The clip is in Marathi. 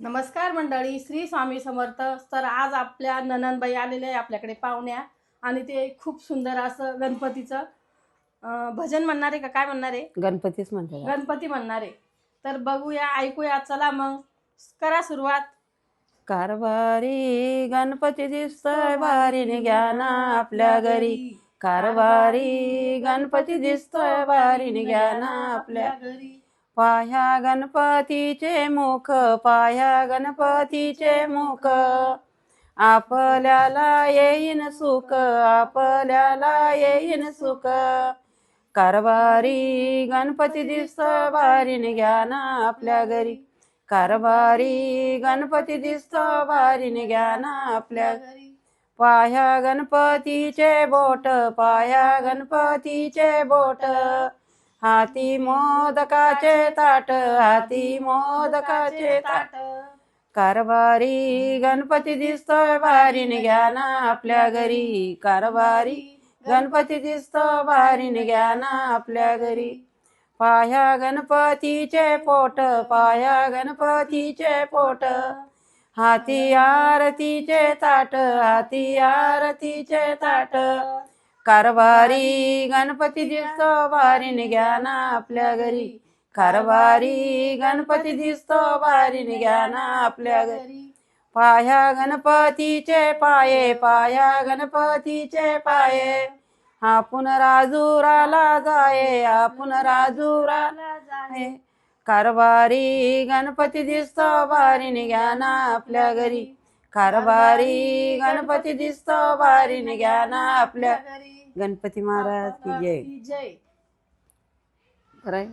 नमस्कार मंडळी श्री स्वामी समर्थ. तर आज आपल्या नननबाई आलेल्या आहे आपल्याकडे पाहुण्या आणि ते खूप सुंदर असं गणपतीचं अं, भजन म्हणणार आहे का? काय म्हणणार आहे? गणपतीच म्हणते? गणपती म्हणणार आहे. तर बघूया ऐकूया. चला मग. करा सुरुवात. कारभारी गणपती दिसतोय बारीने घ्या ना आपल्या घरी. कारभारी गणपती दिसतोय बारीने घ्या ना आपल्या घरी. पाया गणपतीचे मुख पाया गणपतीचे मुख. आपल्याला येईन सुख आपल्याला येईन सुख. कारभारी गणपती दिसतोय बारीने घ्या ना आपल्या घरी. कारभारी गणपती दिसतो बारीने घ्या ना आपल्या घरी. पाया गणपतीचे बोट पाया गणपतीचे बोट. हाती मोदकाचे ताट हाती मोदकाचे ताट. कारभारी गणपती दिसतोय बारीने घ्या ना आपल्या घरी. कारभारी गणपती दिसतो बारीने घ्या ना आपल्या घरी. पाया गणपतीचे पोट पाया गणपतीचे पोट. हाती आरतीचे ताट हाती आरतीचे ताट. कारभारी गणपती दिसतो बारीने घ्या ना आपल्या घरी. कारभारी गणपती दिसतो बारीने घ्या ना आपल्या घरी. पाया गणपतीचे पाये पाया गणपतीचे पाये. आपण राजूराला जाये आपण राजूराला जाये. कारभारी गणपती दिसतो बारीने घ्या ना आपल्या घरी. कारभारी गणपती दिसतो बारीने घ्या ना आपल्या घरी गणपती महाराज की जय जय बरं आहे?